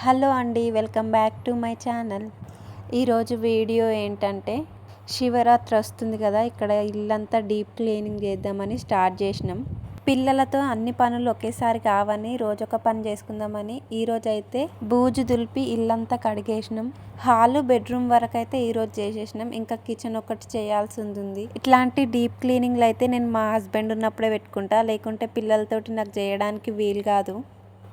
Hello అండి welcome back to my channel. ఈరోజు video ఏంటంటే శివరాత్రి వస్తుంది కదా ఇక్కడ ఇల్లంతా డీప్ క్లీనింగ్ చేద్దామని స్టార్ట్ చేసినాం. పిల్లలతో అన్ని పనులు ఒకేసారి కావని రోజు ఒక పని చేసుకుందామని ఈరోజు అయితే బూజు దులిపి ఇల్లంతా కడిగేసినాం. హాలు బెడ్రూమ్ వరకు అయితే ఈరోజు చేసేసినాం. ఇంకా కిచెన్ ఒకటి చేయాల్సి ఉంది ఇట్లాంటి డీప్ క్లీనింగ్లు అయితే నేను మా హస్బెండ్ ఉన్నప్పుడే పెట్టుకుంటా. లేకుంటే పిల్లలతోటి నాకు చేయడానికి వీలు కాదు.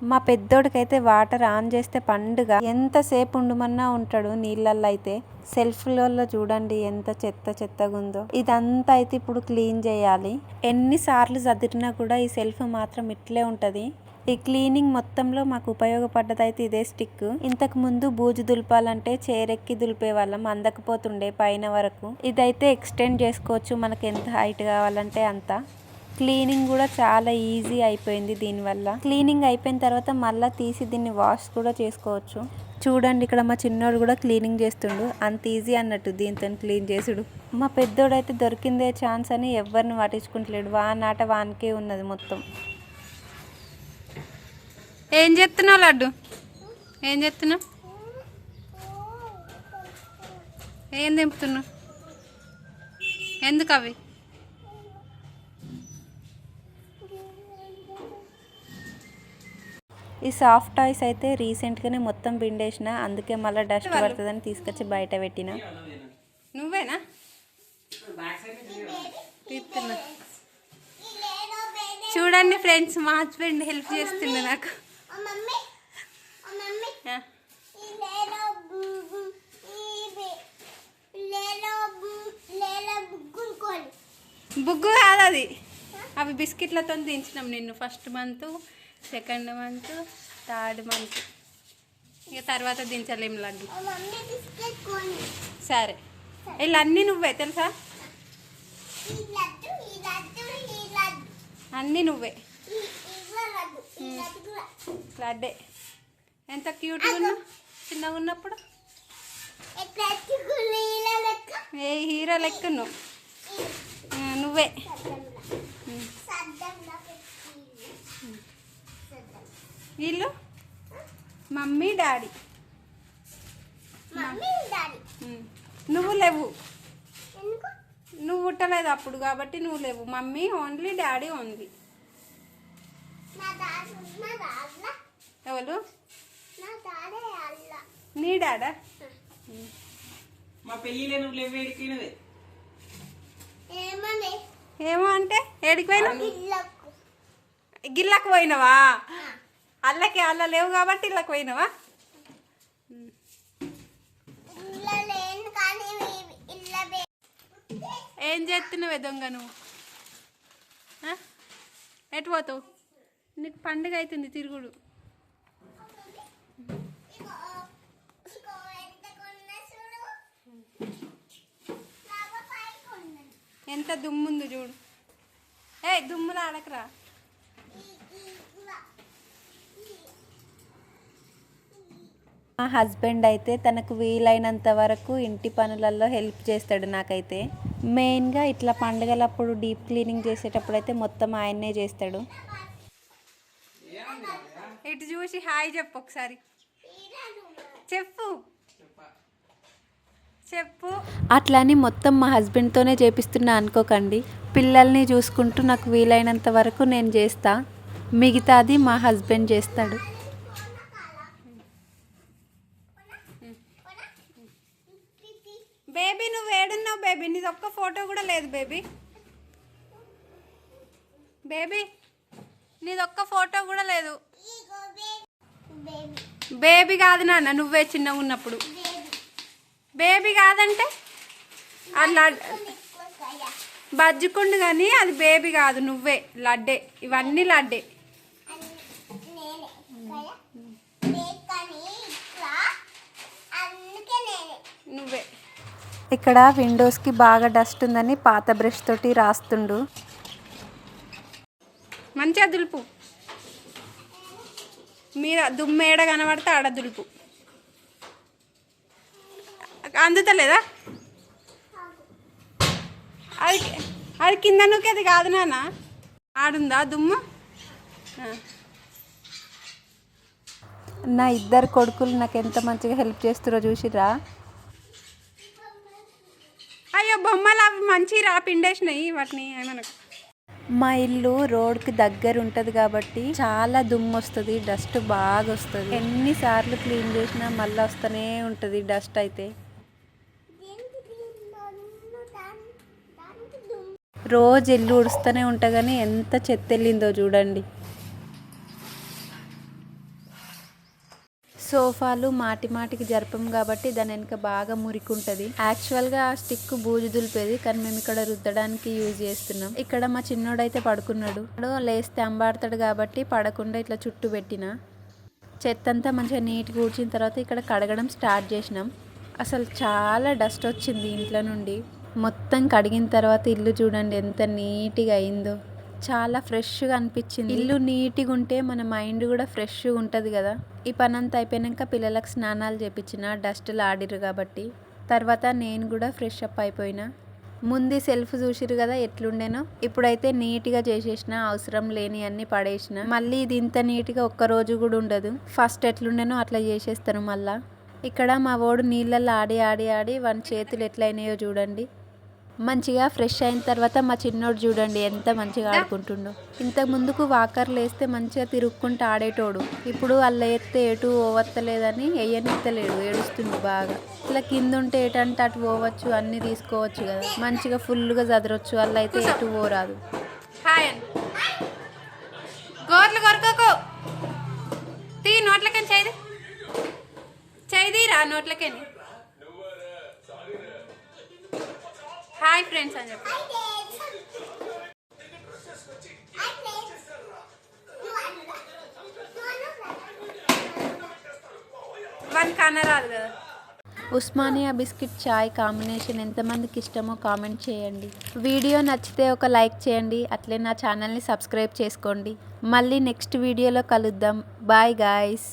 మా పెద్దోడికైతే వాటర్ ఆన్ చేస్తే పండుగ. ఎంతసేపు ఉండమన్నా ఉంటాడు నీళ్ళల్లో అయితే. సెల్ఫ్లలో చూడండి ఎంత చెత్త చెత్తగా ఉందో ఇదంతా అయితే ఇప్పుడు క్లీన్ చేయాలి. ఎన్నిసార్లు చదిరినా కూడా ఈ సెల్ఫ్ మాత్రం ఇట్లే ఉంటుంది. ఈ క్లీనింగ్ మొత్తంలో మాకు ఉపయోగపడ్డదైతే ఇదే స్టిక్. ఇంతకు ముందు బూజు దులపాలంటే చేరెక్కి దులిపే వాళ్ళం అందకపోతుండే పైన వరకు. ఇదైతే ఎక్స్టెండ్ చేసుకోవచ్చు మనకి ఎంత హైట్ కావాలంటే అంత. క్లీనింగ్ కూడా చాలా ఈజీ అయిపోయింది దీనివల్ల. క్లీనింగ్ అయిపోయిన తర్వాత మళ్ళీ తీసి దీన్ని వాష్ కూడా చేసుకోవచ్చు. చూడండి ఇక్కడ మా చిన్నోడు కూడా క్లీనింగ్ చేస్తుండు. అంత ఈజీ అన్నట్టు దీంతో క్లీన్ చేసుడు. మా పెద్దోడైతే దొరికిందే ఛాన్స్ అని ఎవరిని పట్టించుకుంటలేడు. వానాట వానికే ఉన్నది మొత్తం. ఏం చెప్తున్నావు లడ్డు? ఏం చెప్తున్నావు ఏం తెంపుతున్నావు? ఎందుకు అవి? ఈ సాఫ్ట్ టాయ్స్ అయితే రీసెంట్గానే మొత్తం పిండేసిన అందుకే మళ్ళీ డస్ట్ పడుతుందని తీసుకొచ్చి బయట పెట్టిన. నువ్వేనా? చూడండి ఫ్రెండ్స్ మా హస్బెండ్ హెల్ప్ చేస్తుండే నాకు. బుగ్గు కాదు అది. అవి బిస్కెట్లతో దించినాం నిన్ను first month. Second month third month ఇక తర్వాత దించలేం లడ్డు. సరే. అన్నీ నువ్వే తెలుసా? అన్నీ నువ్వే. లడ్డే. ఎంత క్యూట్గా ఉన్నా చిన్నగా ఉన్నప్పుడు? ఏ హీరో లెక్క నువ్వు? నువ్వే. వీళ్ళు? Mummy daddy. నువ్వు లేవు. నువ్వు పుట్టలేదు అప్పుడు కాబట్టి నువ్వు లేవు. Mummy only daddy only. ఎవరు? నీ డాడా మా పెళ్ళిలో నువ్వు లేవు ఏడికినవే ఏమో అంటే ఏడికి పోయినా గిల్లకు పోయినావా? అల్లకి అల్ల లేవు కాబట్టి ఇళ్ళకి పోయినావా? ఏం చేస్తున్నావే దొంగ నువ్వు? ఎటు పోతావు? నీకు పండుగ అవుతుంది తిరుగుడు. ఎంత దుమ్ముంది చూడు. ఏ దుమ్ములు ఆడకరా. మా హస్బెండ్ అయితే తనకు వీలైనంత వరకు ఇంటి పనులలో హెల్ప్ చేస్తాడు నాకైతే. మెయిన్గా ఇట్లా పండుగలప్పుడు డీప్ క్లీనింగ్ చేసేటప్పుడు అయితే మొత్తం ఆయన్నే చేస్తాడు. ఇటు చూసి హాయ్ చెప్పు ఒకసారి. చెప్పు. చెప్పు. అట్లని మొత్తం మా హస్బెండ్తోనే చేపిస్తున్నా అనుకోకండి. పిల్లల్ని చూసుకుంటూ నాకు వీలైనంత వరకు నేను చేస్తా. మిగతాది మా హస్బెండ్ చేస్తాడు. బేబీ నువ్వు ఏడున్నావు బేబీ? నీది ఒక్క ఫోటో కూడా లేదు బేబీ. బేబీ నీది ఒక్క ఫోటో కూడా లేదు. బేబీ కాదు నాన్న నువ్వే చిన్నగా ఉన్నప్పుడు. బేబీ కాదంటే? అలా బజ్జుకుండు కానీ అది బేబీ కాదు నువ్వే. లడ్డే. ఇవన్నీ లడ్డే. నువ్వే. ఇక్కడ విండోస్కి బాగా డస్ట్ ఉందని పాత బ్రష్ తోటి రాస్తుండు. మంచిగా దులుపు. మీద దుమ్మ ఏడ కనబడితే ఆడ దులుపు. అందుతలేదా? అది అది కింద నూకి అది కాదు నాన్న. ఆడుందా దుమ్ము. నా ఇద్దరు కొడుకులు నాకు ఎంత మంచిగా హెల్ప్ చేస్తారో చూసిరా అయ్యో బొమ్మలు అవి మంచి రా పిండేసినాయి వాటిని ఏమనకు మా ఇల్లు రోడ్కి దగ్గర ఉంటుంది కాబట్టి చాలా దుమ్ము వస్తుంది డస్ట్ బాగా వస్తుంది. ఎన్నిసార్లు క్లీన్ చేసినా మళ్ళీ వస్తూనే ఉంటుంది డస్ట్ అయితే. రోజు ఇల్లు ఉడుస్తూనే ఉంటా కానీ ఎంత చెత్త వెళ్ళిందో చూడండి. సోఫాలు మాటి మాటికి జరపం కాబట్టి దాని వెనక బాగా మురికి ఉంటుంది యాక్చువల్గా ఆ స్టిక్ బూజు దులిపేది కానీ మేము ఇక్కడ రుద్దడానికి యూజ్ చేస్తున్నాం. ఇక్కడ మా చిన్నోడైతే పడుకున్నాడు. లేస్తే అంబాడతాడు కాబట్టి పడకుండా ఇట్లా చుట్టూ పెట్టిన. చెత్త అంతా మంచిగా నీట్గా ఊడ్చిన తర్వాత ఇక్కడ కడగడం స్టార్ట్ చేసినాం. అసలు చాలా డస్ట్ వచ్చింది ఇంట్లో నుండి. మొత్తం కడిగిన తర్వాత ఇల్లు చూడండి ఎంత నీట్గా అయిందో. చాలా ఫ్రెష్గా అనిపించింది. ఇల్లు నీట్గా ఉంటే మన మైండ్ కూడా ఫ్రెష్గా ఉంటుంది కదా. ఈ పని అంతా అయిపోయాక పిల్లలకు స్నానాలు చేపించిన డస్ట్లు ఆడిరు కాబట్టి. తర్వాత నేను కూడా ఫ్రెష్ అప్ అయిపోయినా. ముందు సెల్ఫ్ చూసిరు కదా ఎట్లుండేనో. ఇప్పుడైతే నీట్గా చేసేసిన అవసరం లేని అన్ని పడేసిన. మళ్ళీ ఇది ఇంత నీట్గా ఒక్క రోజు కూడా ఉండదు. ఫస్ట్ ఎట్లుండేనో అట్లా చేసేస్తాను మళ్ళా. ఇక్కడ మా వాడు నీళ్ళల్లో ఆడి ఆడి ఆడి వాని చేతులు ఎట్లయినాయో చూడండి. మంచిగా ఫ్రెష్ అయిన తర్వాత మా చిన్నోడు చూడండి ఎంత మంచిగా ఆడుకుంటుండో. ఇంతకు ముందుకు వాకర్లు వేస్తే మంచిగా తిరుక్కుంటూ ఆడేటోడు. ఇప్పుడు వాళ్ళు ఎత్తే ఎటు పోవత్తలేదని వేయనిత్తలేడు ఏడుస్తుండు బాగా. ఇట్లా కింద ఉంటే ఎటంటే అటు పోవచ్చు అన్నీ తీసుకోవచ్చు కదా. మంచిగా ఫుల్గా చదరొచ్చు వాళ్ళు అయితే ఎటు పోరాదు. హాయ్ గోర్లు కొరకకు. తీ నోట్లకని చేయి చేయి రా నోట్లకని హాయ్ ఫ్రెండ్స్ అని చెప్పి. వన్ కనరాదు కదా. ఉస్మానియా బిస్కెట్ చాయ్ కాంబినేషన్ ఎంతమందికి ఇష్టమో కామెంట్ చేయండి. వీడియో నచ్చితే ఒక లైక్ చేయండి అట్లే నా ఛానల్ని సబ్స్క్రైబ్ చేసుకోండి. మళ్ళీ నెక్స్ట్ వీడియోలో కలుద్దాం. Bye guys.